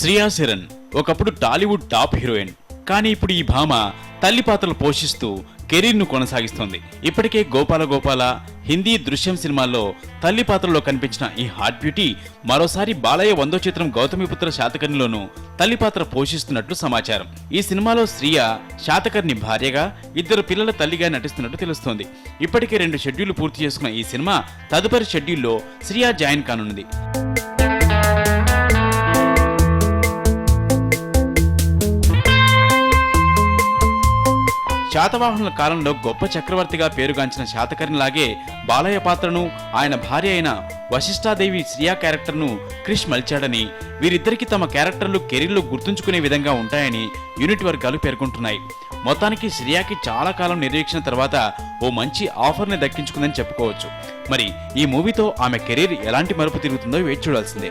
శ్రియా సిరన్ ఒకప్పుడు Tollywood top heroine. కానీ ఇప్పుడు ఈ భామ తల్లి పాత్రలు పోషిస్తూ కెరీర్ను కొనసాగిస్తోంది. ఇప్పటికే గోపాల గోపాల హిందీ దృశ్యం సినిమాల్లో తల్లి పాత్రలో కనిపించిన ఈ హాట్ బ్యూటీ మరోసారి బాలయ్య వందో చిత్రం గౌతమిపుత్ర శాతకర్ణిలోనూ తల్లి పాత్ర పోషిస్తున్నట్లు సమాచారం. ఈ సినిమాలో శ్రియ శాతకర్ణి భార్యగా ఇద్దరు పిల్లల తల్లిగా నటిస్తున్నట్టు తెలుస్తోంది. ఇప్పటికే రెండు షెడ్యూల్ పూర్తి చేసుకున్న ఈ సినిమా తదుపరి షెడ్యూల్లో శ్రియా జాయిన్ కానున్నది శాతవాహనుల కాలంలో గొప్ప చక్రవర్తిగా పేరుగాంచిన శాతకర్ణిలాగే బాలయ్య పాత్రను ఆయన భార్య అయిన వశిష్ఠాదేవి శ్రియా క్యారెక్టర్ను క్రిష్ మలిచాడని వీరిద్దరికి తమ క్యారెక్టర్లు కెరీర్లో గుర్తుంచుకునే విధంగా ఉంటాయని యూనిట్ వర్గాలు పేర్కొంటున్నాయి. మొత్తానికి శ్రియాకి చాలా కాలం నిరీక్షణ తర్వాత ఓ మంచి ఆఫర్ని దక్కించుకుందని చెప్పుకోవచ్చు. మరి ఈ మూవీతో ఆమె కెరీర్ ఎలాంటి మరుపు తిరుగుతుందో వేచి చూడాల్సిందే.